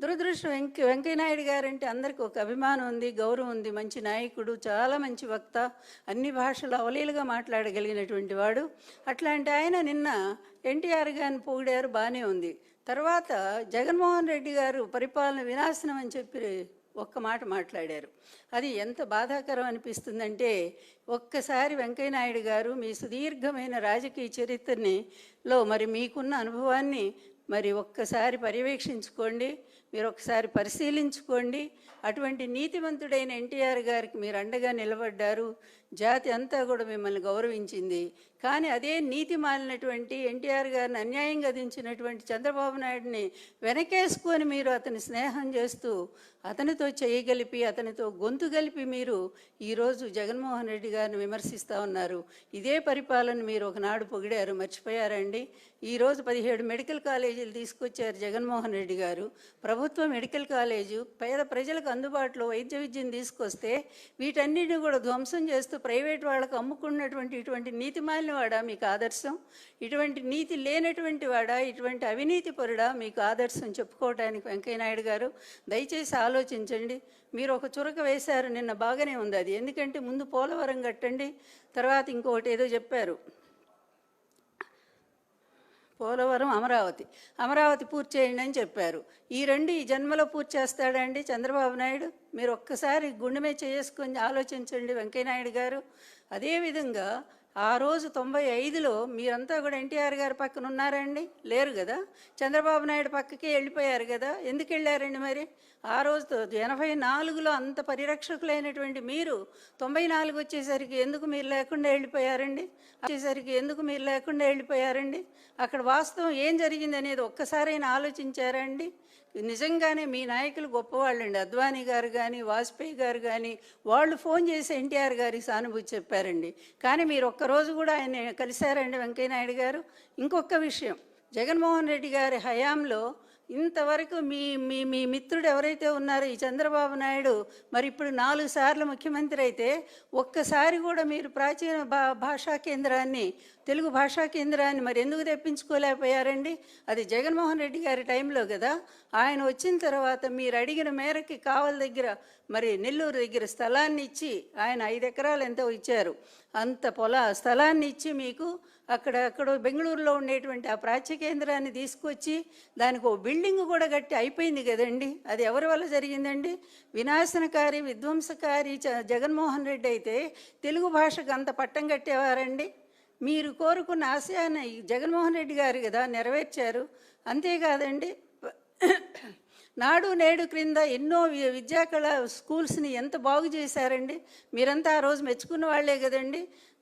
దురదృష్టం. వెంక వెంకయ్యనాయుడు గారంటే అందరికీ ఒక అభిమానం ఉంది గౌరవం ఉంది. మంచి నాయకుడు చాలా మంచి వక్త అన్ని భాషలు అవలీలుగా మాట్లాడగలిగినటువంటి వాడు. అట్లాంటి ఆయన నిన్న ఎన్టీఆర్ గారిని పొగిడారు బాగానే ఉంది. తర్వాత జగన్మోహన్ రెడ్డి గారు పరిపాలన వినాశనం అని చెప్పి ఒక్క మాట మాట్లాడారు. అది ఎంత బాధాకరం అనిపిస్తుందంటే ఒక్కసారి వెంకయ్యనాయుడు గారు మీ సుదీర్ఘమైన రాజకీయ చరిత్రని లో మరి మీకున్న అనుభవాన్ని మరి ఒక్కసారి పర్యవేక్షించుకోండి. మీరు ఒకసారి పరిశీలించుకోండి. అటువంటి నీతివంతుడైన ఎన్టీఆర్ గారికి మీరు అండగా నిలబడ్డారు. జాతి అంతా కూడా మిమ్మల్ని గౌరవించింది. కానీ అదే నీతి మాలినటువంటి ఎన్టీఆర్ గారిని అన్యాయంగా దించినటువంటి చంద్రబాబు నాయుడిని వెనకేసుకొని మీరు అతని స్నేహం చేస్తూ అతనితో చేయగలిపి అతనితో గొంతు కలిపి మీరు ఈరోజు జగన్మోహన్ రెడ్డి గారిని విమర్శిస్తూ ఉన్నారు. ఇదే పరిపాలన మీరు ఒకనాడు పొగిడారు మర్చిపోయారండి. ఈరోజు పదిహేడు మెడికల్ కాలేజీలు తీసుకొచ్చారు జగన్మోహన్ రెడ్డి గారు. ప్రభుత్వ మెడికల్ కాలేజు పేద ప్రజలకు అందుబాటులో వైద్య విద్యను తీసుకొస్తే వీటన్నిటిని కూడా ధ్వంసం చేస్తూ ప్రైవేట్ వాళ్ళకు అమ్ముకున్నటువంటి ఇటువంటి నీతి మాలిన వాడా మీకు ఆదర్శం? ఇటువంటి నీతి లేనటువంటి వాడా? ఇటువంటి అవినీతి పరుడా? మీకు ఆదర్శం చెప్పుకోవడానికి వెంకయ్యనాయుడు గారు దయచేసి ఆలోచించండి. మీరు ఒక చురక వేశారు నిన్న బాగానే ఉంది అది. ఎందుకంటే ముందు పోలవరం కట్టండి తర్వాత ఇంకొకటి ఏదో చెప్పారు. పోలవరం అమరావతి. అమరావతి పూర్తి చేయండి అని చెప్పారు. ఈ రెండు ఈ జన్మలో పూర్తి చేస్తాడండి చంద్రబాబు నాయుడు? మీరు ఒక్కసారి గుండె చేసుకొని ఆలోచించండి వెంకయ్యనాయుడు గారు. అదేవిధంగా ఆ రోజు తొంభై ఐదులో మీరంతా కూడా ఎన్టీఆర్ గారి పక్కన ఉన్నారండి? లేరు కదా? చంద్రబాబు నాయుడు పక్కకి వెళ్ళిపోయారు కదా? ఎందుకు వెళ్ళారండి మరి? ఆ రోజు ఎనభై నాలుగులో అంత పరిరక్షకులైనటువంటి మీరు తొంభై నాలుగు వచ్చేసరికి ఎందుకు మీరు లేకుండా వెళ్ళిపోయారండి? వచ్చేసరికి ఎందుకు మీరు లేకుండా వెళ్ళిపోయారండి? అక్కడ వాస్తవం ఏం జరిగింది అనేది ఒక్కసారైనా ఆలోచించారండి నిజంగానే మీ నాయకులు గొప్పవాళ్ళండి. అద్వానీ గారు కానీ వాజ్పేయి గారు కానీ వాళ్ళు ఫోన్ చేసి ఎన్టీఆర్ గారికి సానుభూతి చెప్పారండి. కానీ మీరు ఒక్కరోజు కూడా ఆయన కలిశారండి వెంకయ్యనాయుడు గారు? ఇంకొక విషయం జగన్మోహన్ రెడ్డి గారి హయాంలో ఇంతవరకు మీ మీ మీ మిత్రుడు ఎవరైతే ఉన్నారో ఈ చంద్రబాబు నాయుడు మరి ఇప్పుడు నాలుగు సార్లు ముఖ్యమంత్రి అయితే ఒక్కసారి కూడా మీరు ప్రాచీన భా భాషా కేంద్రాన్ని తెలుగు భాషా కేంద్రాన్ని మరి ఎందుకు తెప్పించుకోలేకపోయారండి? అది జగన్మోహన్ రెడ్డి గారి టైంలో కదా. ఆయన వచ్చిన తర్వాత మీరు అడిగిన మేరకి కావల దగ్గర మరి నెల్లూరు దగ్గర స్థలాన్ని ఇచ్చి ఆయన ఐదు ఎకరాలు ఎంతో ఇచ్చారు. అంత పొల స్థలాన్ని ఇచ్చి మీకు అక్కడ అక్కడ బెంగళూరులో ఉండేటువంటి ఆ ప్రాచ్య కేంద్రాన్ని తీసుకొచ్చి దానికి ఓ బిల్డింగ్ కూడా కట్టి అయిపోయింది కదండి. అది ఎవరి వల్ల జరిగిందండి? వినాశనకారి విధ్వంసకారి జగన్మోహన్ రెడ్డి అయితే తెలుగు భాషకు అంత పట్టం కట్టేవారండి. మీరు కోరుకున్న ఆశయాన్ని జగన్మోహన్ రెడ్డి గారు కదా నెరవేర్చారు. అంతేకాదండి నాడు నేడు క్రింద ఎన్నో విద్యాకళ స్కూల్స్ని ఎంత బాగు చేశారండి. మీరంతా ఆ రోజు మెచ్చుకున్న వాళ్ళే కదండి.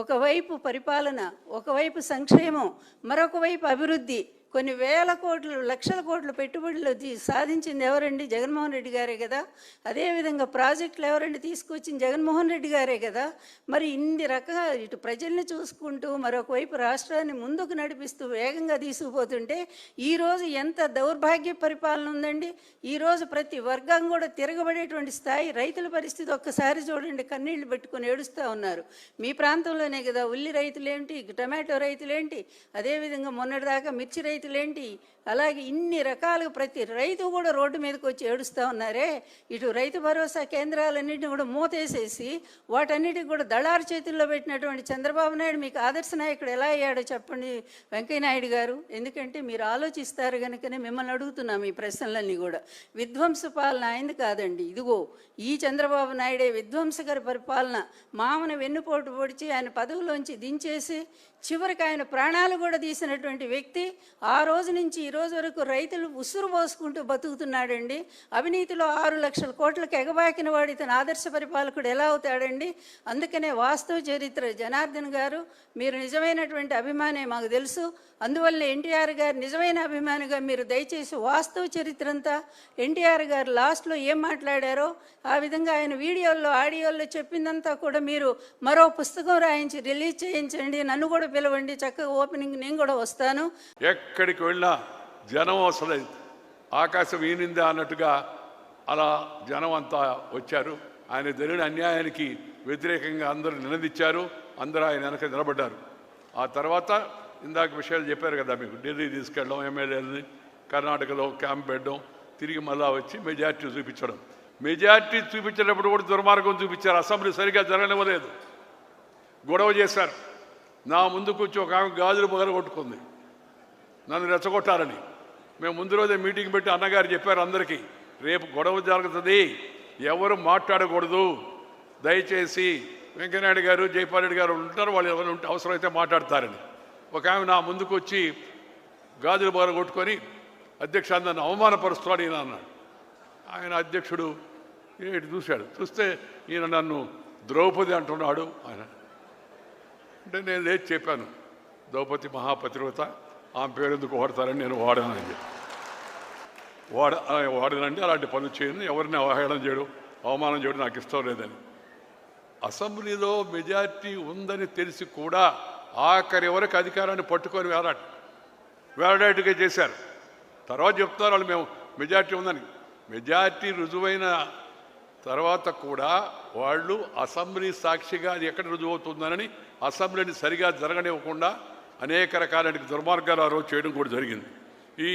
ఒకవైపు పరిపాలన ఒకవైపు సంక్షేమం మరొక వైపు అభివృద్ధి. కొన్ని వేల కోట్లు లక్షల కోట్ల పెట్టుబడులు సాధించింది ఎవరండి? జగన్మోహన్ రెడ్డి గారే కదా. అదేవిధంగా ప్రాజెక్టులు ఎవరండి తీసుకొచ్చింది? జగన్మోహన్ రెడ్డి గారే కదా. మరి ఇన్ని రకాల ఇటు ప్రజల్ని చూసుకుంటూ మరొకవైపు రాష్ట్రాన్ని ముందుకు నడిపిస్తూ వేగంగా తీసుకుపోతుంటే ఈరోజు ఎంత దౌర్భాగ్య పరిపాలన ఉందండి? ఈరోజు ప్రతి వర్గం కూడా తిరగబడేటువంటి స్థాయి రైతుల పరిస్థితి ఒక్కసారి చూడండి. కన్నీళ్ళు పెట్టుకొని ఏడుస్తూ ఉన్నారు. మీ ప్రాంతంలో ప్రాంతంలోనే కదా ఉల్లి రైతులేంటి టమాటో రైతులేంటి అదేవిధంగా మొన్నటిదాకా మిర్చి రైతులేంటి అలాగే ఇన్ని రకాలుగా ప్రతి రైతు కూడా రోడ్డు మీదకి వచ్చి ఏడుస్తూ ఉన్నారే. ఇటు రైతు భరోసా కేంద్రాలన్నింటినీ కూడా మూతేసేసి వాటన్నిటికి కూడా దళారు చేతుల్లో పెట్టినటువంటి చంద్రబాబు నాయుడు మీకు ఆదర్శ నాయకుడు ఎలా అయ్యాడో చెప్పండి వెంకయ్యనాయుడు గారు. ఎందుకంటే మీరు ఆలోచిస్తారు కనుకనే మిమ్మల్ని అడుగుతున్నాం ఈ ప్రశ్నలన్నీ కూడా. విధ్వంస పాలన అయింది కాదండి. ఇదిగో ఈ చంద్రబాబు నాయుడే విధ్వంసకర పరిపాలన మామను వెన్నుపోటు పొడిచి ఆయన పదవిలోంచి దించేసి చివరికి ఆయన ప్రాణాలు కూడా తీసినటువంటి వ్యక్తి ఆ రోజు నుంచి ఈ రోజు వరకు రైతులు ఉసురు పోసుకుంటూ బతుకుతున్నాడండి. అవినీతిలో ఆరు లక్షల కోట్లకు ఎగబాకిన వాడు ఇతను ఆదర్శ పరిపాలకుడు ఎలా అవుతాడండి? అందుకనే వాస్తవ చరిత్ర జనార్దన్ గారు మీరు నిజమైనటువంటి అభిమానే మాకు తెలుసు. అందువల్ల ఎన్టీఆర్ గారు నిజమైన అభిమానిగా మీరు దయచేసి వాస్తవ చరిత్ర అంతా ఎన్టీఆర్ గారు లాస్ట్లో ఏం మాట్లాడారో ఆ విధంగా ఆయన వీడియోల్లో ఆడియోల్లో చెప్పిందంతా కూడా మీరు మరో పుస్తకం రాయించి రిలీజ్ చేయించండి. నన్ను కూడా పిలవండి. చక్కగా ఓపెనింగ్ నేను కూడా వస్తాను. ఎక్కడికి వెళ్ళినా జనం అసలు ఆకాశం ఈనిందా అన్నట్టుగా అలా జనం అంతా వచ్చారు. ఆయన జరిగిన అన్యాయానికి వ్యతిరేకంగా అందరూ నిలదీచ్చారు. అందరూ ఆయన వెనక నిలబడ్డారు. ఆ తర్వాత ఇందాక విషయాలు చెప్పారు కదా మీకు ఢిల్లీ తీసుకెళ్ళడం ఎమ్మెల్యేలని కర్ణాటకలో క్యాంప్ పెట్టడం తిరిగి మళ్ళా వచ్చి మెజార్టీ చూపించడం. మెజార్టీ చూపించేటప్పుడు కూడా దుర్మార్గం చూపించారు. అసెంబ్లీ సరిగా జరగనివ్వలేదు. గొడవ చేశారు. నా ముందు కూర్చో ఒక ఆమె గాజులు పగల కొట్టుకుంది నన్ను రెచ్చగొట్టాలని మేము ముందు రోజే మీటింగ్ పెట్టి అన్నగారు చెప్పారు అందరికీ. రేపు గొడవ జరుగుతుంది. ఎవరు మాట్లాడకూడదు. దయచేసి వెంకయ్యనాయుడు గారు జైపాల్ రెడ్డి గారు ఉంటారు వాళ్ళు ఎవరు ఉంటే అవసరమైతే మాట్లాడతారని. ఒక ఆమె నా ముందుకు వచ్చి గాజులు బాగా కొట్టుకొని అధ్యక్ష నన్ను అవమానపరుస్తున్నాడు ఈయన అన్నాడు. ఆయన అధ్యక్షుడు ఏంటి చూశాడు. చూస్తే ఈయన నన్ను ద్రౌపది అంటున్నాడు ఆయన. అంటే నేను లేచి చెప్పాను. ద్రౌపది మహాపతివ్రత. ఆమె పేరు ఎందుకు వాడతారని నేను వాడానని వాడ వాడనండి అలాంటి పనులు చేయను. ఎవరిని అవహేళన చేయడం. అవమానం చేయడం నాకు ఇష్టం లేదని. అసెంబ్లీలో మెజార్టీ ఉందని తెలిసి కూడా ఆఖరి వరకు అధికారాన్ని పట్టుకొని వేలాట వేలాడేట్టుగా చేశారు. తర్వాత చెప్తున్నారు వాళ్ళు మేము మెజార్టీ ఉందని. మెజార్టీ రుజువైన తర్వాత కూడా వాళ్ళు అసెంబ్లీ సాక్షిగా అది ఎక్కడ రుజువు అవుతుందనని అసెంబ్లీని సరిగా జరగనివ్వకుండా అనేక రకాలైన దుర్మార్గాలు ఆ రోజు చేయడం కూడా జరిగింది. ఈ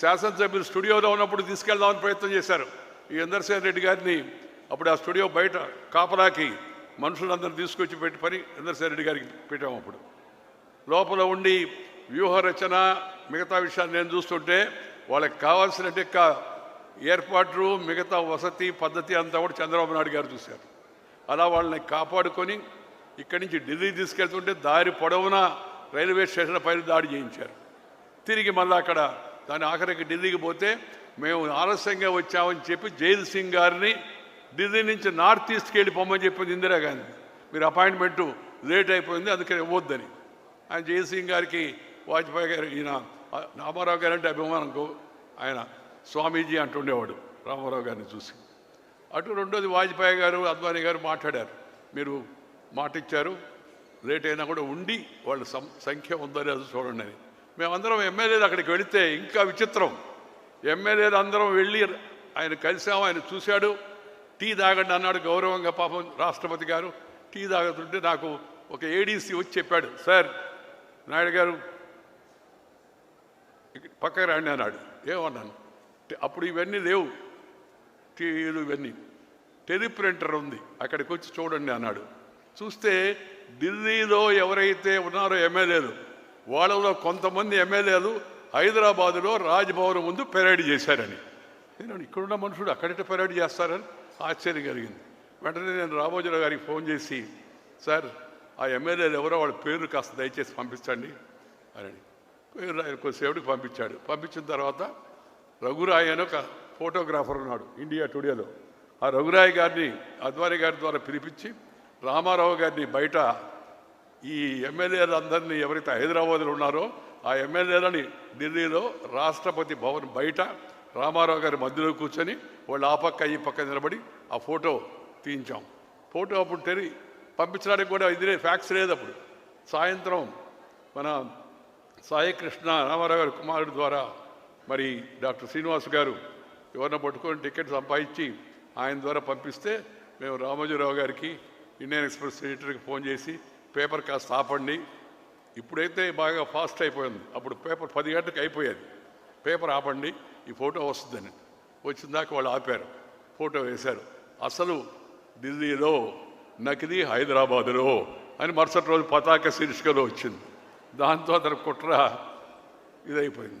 శాసనసభ్యులు స్టూడియోలో ఉన్నప్పుడు తీసుకెళ్దామని ప్రయత్నం చేశారు. ఈ ఇందర్సేన్ రెడ్డి గారిని అప్పుడు ఆ స్టూడియో బయట కాపలాకి మనుషులందరూ తీసుకొచ్చి పెట్టి పని ఇందర్సేన్ రెడ్డి గారికి పెట్టాము అప్పుడు. లోపల ఉండి వ్యూహ రచన మిగతా విషయాలు నేను చూస్తుంటే వాళ్ళకి కావాల్సిన యొక్క ఏర్పాట్లు మిగతా వసతి పద్ధతి అంతా కూడా చంద్రబాబు నాయుడు గారు చూశారు. అలా వాళ్ళని కాపాడుకొని ఇక్కడి నుంచి ఢిల్లీ తీసుకెళ్తుంటే దారి పొడవునా రైల్వే స్టేషన్ పైన దాడి చేయించారు. తిరిగి మళ్ళీ అక్కడ దాని ఆఖరికి ఢిల్లీకి పోతే మేము ఆలస్యంగా వచ్చామని చెప్పి జైల్ సింగ్ గారిని ఢిల్లీ నుంచి నార్త్ ఈస్ట్కి వెళ్ళి పొమ్మని చెప్పింది ఇందిరాగాంధీ మీరు అపాయింట్మెంటు లేట్ అయిపోయింది అందుకని ఇవ్వద్దని. ఆయన జైల్ సింగ్ గారికి వాజ్పేయి గారు ఈయన రామారావు గారు అంటే అభిమానం కో- ఆయన స్వామీజీ అంటుండేవాడు రామారావు గారిని చూసి. అటు రెండోది వాజ్పేయి గారు అద్వానీ గారు మాట్లాడారు. మీరు మాట ఇచ్చారు లేట్ అయినా కూడా ఉండి వాళ్ళ సం- సంఖ్య ఉందని అది చూడండి అని. మేమందరం ఎమ్మెల్యేలు అక్కడికి వెళితే ఇంకా విచిత్రం. ఎమ్మెల్యేలు అందరం వెళ్ళి ఆయన కలిసాము ఆయన చూశాడు. టీ తాగండి అన్నాడు గౌరవంగా పాపం రాష్ట్రపతి గారు. టీ తాగుతుంటే నాకు ఒక ఏడీసీ వచ్చి చెప్పాడు సార్ నాయుడు గారు పక్కకు పక్కకి అన్నాడు. ఏమన్నాను? అప్పుడు ఇవన్నీ లేవు. టీవీలు ఇవన్నీ. టెలిప్రింటర్ ఉంది. అక్కడికి వచ్చి చూడండి అన్నాడు. చూస్తే ఢిల్లీలో ఎవరైతే ఉన్నారో ఎమ్మెల్యేలు వాళ్ళలో కొంతమంది ఎమ్మెల్యేలు హైదరాబాదులో రాజ్భవన్ ముందు పెరేడ్ చేశారని. నేను ఇక్కడున్న మనుషుడు అక్కడిట పెరేడ్ చేస్తారని ఆశ్చర్యం కలిగింది. వెంటనే నేను రామోజీరావు గారికి ఫోన్ చేసి సార్ ఆ ఎమ్మెల్యేలు ఎవరో వాళ్ళ పేరు కాస్త దయచేసి పంపించండి. అని. పేరు ఆయన కొద్దిసేపటికి పంపించాడు. పంపించిన తర్వాత రఘురాయ్ అని ఒక ఫోటోగ్రాఫర్ ఉన్నాడు ఇండియా టుడేలో. ఆ రఘురాయ్ గారిని అద్వారి గారి ద్వారా పిలిపించి రామారావు గారిని బయట ఈ ఎమ్మెల్యేలు అందరినీ ఎవరైతే హైదరాబాద్లో ఉన్నారో ఆ ఎమ్మెల్యేలని ఢిల్లీలో రాష్ట్రపతి భవన్ బయట రామారావు గారి మధ్యలో కూర్చొని వాళ్ళు ఆ పక్క ఈ పక్క నిలబడి ఆ ఫోటో తీయించాం. ఫోటో అప్పుడు తెరి పంపించడానికి కూడా ఇది ఫ్యాక్స్ లేదు అప్పుడు. సాయంత్రం మన సాయి కృష్ణ రామారావు గారి కుమారుడు ద్వారా మరి డాక్టర్ శ్రీనివాస్ గారు ఎవరిన పట్టుకొని టికెట్ సంపాదించి ఆయన ద్వారా పంపిస్తే మేము రామోజీరావు గారికి ఇండియన్ ఎక్స్ప్రెస్ ఎడిటర్కి ఫోన్ చేసి పేపర్ కాస్త ఆపండి. ఇప్పుడైతే బాగా ఫాస్ట్ అయిపోయింది. అప్పుడు పేపర్ పది గంటలకు అయిపోయేది. పేపర్ ఆపండి ఈ ఫోటో వస్తుందని. వచ్చిందాక వాళ్ళు ఆపారు. ఫోటో వేశారు. అసలు ఢిల్లీలో నకిలీ హైదరాబాదులో అని మరుసటి రోజు పతాక శీర్షికలో వచ్చింది. దాంతో అతను కుట్ర ఇదైపోయింది.